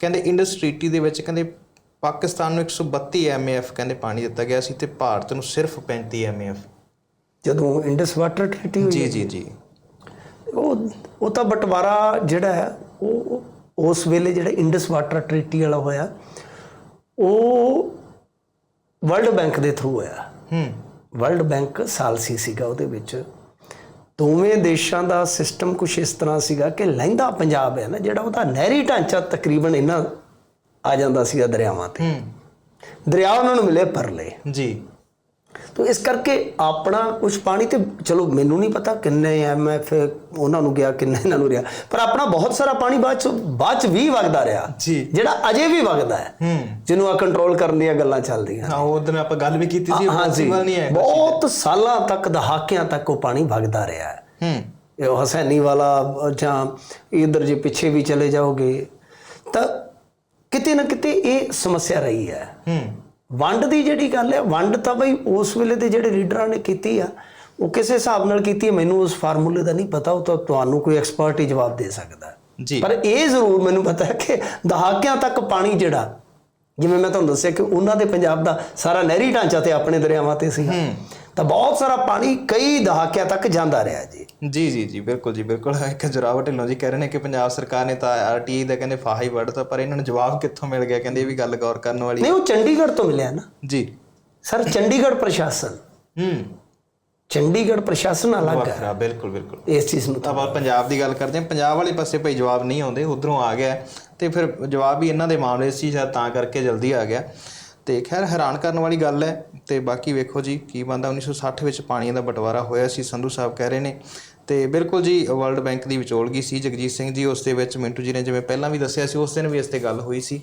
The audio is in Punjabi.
ਕਹਿੰਦੇ ਇੰਡਸ ਟ੍ਰੀਟੀ ਦੇ ਵਿੱਚ ਕਹਿੰਦੇ ਪਾਕਿਸਤਾਨ ਨੂੰ 132 ਐਮਏਐਫ ਕਹਿੰਦੇ ਪਾਣੀ ਦਿੱਤਾ ਗਿਆ ਸੀ ਤੇ ਭਾਰਤ ਨੂੰ ਸਿਰਫ 35 ਐਮਏਐਫ ਜਦੋਂ ਇੰਡਸ ਵਾਟਰ ਟ੍ਰੀਟੀ ਹੋਈ ਜੀ ਜੀ ਜੀ। ਉਹ ਉਹ ਤਾਂ ਬਟਵਾਰਾ ਜਿਹੜਾ ਹੈ ਉਹ ਉਹ ਉਸ ਵੇਲੇ ਜਿਹੜਾ ਇੰਡਸ ਵਾਟਰ ਟ੍ਰੀਟੀ ਵਾਲਾ ਹੋਇਆ ਉਹ ਵਰਲਡ ਬੈਂਕ ਦੇ ਥਰੂ ਹੋਇਆ। ਹੂੰ। ਵਰਲਡ ਬੈਂਕ ਸਾਲਸੀ ਸੀਗਾ ਉਹਦੇ ਵਿੱਚ। ਦੋਵੇਂ ਦੇਸ਼ਾਂ ਦਾ ਸਿਸਟਮ ਕੁਝ ਇਸ ਤਰ੍ਹਾਂ ਸੀਗਾ ਕਿ ਲਹਿੰਦਾ ਪੰਜਾਬ ਹੈ ਨਾ ਜਿਹੜਾ ਉਹਦਾ ਨਹਿਰੀ ਢਾਂਚਾ ਤਕਰੀਬਨ ਇੰਨਾ ਆ ਜਾਂਦਾ ਸੀਗਾ ਦਰਿਆਵਾਂ ਤੇ। ਦਰਿਆ ਉਹਨਾਂ ਨੂੰ ਮਿਲੇ ਪਰਲੇ। ਜੀ। ਤੋ ਇਸ ਕਰਕੇ ਆਪਣਾ ਕੁਝ ਪਾਣੀ ਤੇ ਚਲੋ ਮੈਨੂੰ ਨਹੀਂ ਪਤਾ ਕਿੰਨੇ ਐਮਐਫ ਉਹਨਾਂ ਨੂੰ ਗਿਆ ਕਿੰਨੇ ਇਹਨਾਂ ਨੂੰ ਰਿਹਾ ਪਰ ਆਪਣਾ ਬਹੁਤ ਸਾਰਾ ਪਾਣੀ ਬਾਅਦ ਚ ਬਾਅਦ ਚ ਵੀ ਵਗਦਾ ਰਿਹਾ। ਜੀ। ਜਿਹੜਾ ਅਜੇ ਵੀ ਵਗਦਾ ਹੈ ਹੂੰ। ਜਿਹਨੂੰ ਆ ਕੰਟਰੋਲ ਕਰਨ ਦੀਆਂ ਗੱਲਾਂ ਚੱਲਦੀਆਂ ਹਾਂ ਉਹ ਦਿਨ ਆਪਾਂ ਗੱਲ ਵੀ ਕੀਤੀ ਸੀ possible ਨਹੀਂ ਹੈ ਬਹੁਤ ਸਾਲਾਂ ਤੱਕ ਦਹਾਕਿਆਂ ਤੱਕ ਉਹ ਪਾਣੀ ਵਗਦਾ ਰਿਹਾ ਹੈ। ਹੂੰ। ਇਹ ਹਸੈਨੀ ਵਾਲਾ ਜਾਂ ਇਧਰ ਜੇ ਪਿੱਛੇ ਵੀ ਚਲੇ ਜਾਓਗੇ ਤਾਂ ਕਿਤੇ ਨਾ ਕਿਤੇ ਇਹ ਸਮੱਸਿਆ ਰਹੀ ਹੈ। ਹੂੰ। ਵੰਡ ਦੀ ਜਿਹੜੀ ਗੱਲ ਹੈ ਵੰਡ ਤਾਂ ਬਈ ਉਸ ਵੇਲੇ ਦੇ ਜਿਹੜੇ ਲੀਡਰਾਂ ਨੇ ਕੀਤੀ ਆ ਉਹ ਕਿਸੇ ਹਿਸਾਬ ਨਾਲ ਕੀਤੀ ਹੈ ਮੈਨੂੰ ਉਸ ਫਾਰਮੂਲੇ ਦਾ ਨਹੀਂ ਪਤਾ ਉਹ ਤਾਂ ਤੁਹਾਨੂੰ ਕੋਈ ਐਕਸਪਰਟ ਹੀ ਜਵਾਬ ਦੇ ਸਕਦਾ। ਜੀ। ਪਰ ਇਹ ਜ਼ਰੂਰ ਮੈਨੂੰ ਪਤਾ ਹੈ ਕਿ ਦਹਾਕਿਆਂ ਤੱਕ ਪਾਣੀ ਜਿਹੜਾ ਜਿਵੇਂ ਮੈਂ ਤੁਹਾਨੂੰ ਦੱਸਿਆ ਕਿ ਉਹਨਾਂ ਦੇ ਪੰਜਾਬ ਦਾ ਸਾਰਾ ਨਹਿਰੀ ਢਾਂਚਾ ਤੇ ਆਪਣੇ ਦਰਿਆਵਾਂ ਤੇ ਸੀ ਤਾਂ ਬਹੁਤ ਸਾਰਾ ਪਾਣੀ ਕਈ ਦਹਾਕਿਆਂ ਤੱਕ ਜਾਂਦਾ ਰਿਹਾ ਜੀ। ਜੀ ਜੀ ਜੀ ਬਿਲਕੁਲ ਜੀ ਬਿਲਕੁਲ। ਇੱਕ ਜਰਾਵ ਢਿੱਲੋਂ ਜੀ ਕਹਿ ਰਹੇ ਨੇ ਕਿ ਪੰਜਾਬ ਸਰਕਾਰ ਨੇ ਤਾਂ ਆਰਟੀਆਈ ਦਾ ਕਹਿੰਦੇ ਫਾਹਾ ਹੀ ਵੱਢਤਾ ਪਰ ਇਹਨਾਂ ਨੂੰ ਜਵਾਬ ਕਿੱਥੋਂ ਮਿਲ ਗਿਆ? ਕਹਿੰਦੇ ਇਹ ਵੀ ਗੱਲ ਗੌਰ ਕਰਨ ਵਾਲੀ ਨਹੀਂ ਉਹ ਚੰਡੀਗੜ੍ਹ ਤੋਂ ਮਿਲਿਆ ਨਾ। ਜੀ। ਸਰ ਚੰਡੀਗੜ੍ਹ ਪ੍ਰਸ਼ਾਸਨ। ਹੂੰ। ਚੰਡੀਗੜ੍ਹ ਪ੍ਰਸ਼ਾਸਨ ਅਲੱਗ ਹੈ। ਬਿਲਕੁਲ ਬਿਲਕੁਲ। ਇਸ ਚੀਜ਼ ਨੂੰ ਤਾਂ। ਆਪਾਂ ਪੰਜਾਬ ਦੀ ਗੱਲ ਕਰਦੇ ਹਾਂ ਪੰਜਾਬ ਵਾਲੇ ਪਾਸੇ ਭਾਈ ਜਵਾਬ ਨਹੀਂ ਆਉਂਦੇ ਉਧਰੋਂ ਆ ਗਿਆ। ਤੇ ਫਿਰ ਜਵਾਬ ਵੀ ਇਹਨਾਂ ਦੇ ਮਾਮਲੇ ਸੀ ਸ਼ਾਇਦ ਤਾਂ ਕਰਕੇ ਜਲਦੀ ਆ ਗਿਆ। ਤੇ ਖੈਰ ਹੈਰਾਨ ਕਰਨ ਵਾਲੀ ਗੱਲ ਹੈ ਤੇ ਬਾਕੀ ਵੇਖੋ ਜੀ ਕੀ ਬੰਦਾ 1960 ਵਿੱਚ ਪਾਣੀ ਦਾ ਬਟਵਾਰਾ ਹੋਇਆ ਸੀ, ਸੰਧੂ ਸਾਹਿਬ ਕਹਿ ਰਹੇ ਨੇ। ਤੇ ਬਿਲਕੁਲ ਜੀ ਵਰਲਡ ਬੈਂਕ ਦੀ ਵਿਚੋਲਗੀ ਸੀ ਜਗਜੀਤ ਸਿੰਘ ਜੀ, ਉਸ ਦੇ ਵਿੱਚ ਮਿੰਟੂ ਜੀ ਨੇ ਜਿਵੇਂ ਪਹਿਲਾਂ ਵੀ ਦੱਸਿਆ ਸੀ, ਉਸ ਦਿਨ ਵੀ ਇਸ ਤੇ ਗੱਲ ਹੋਈ ਸੀ।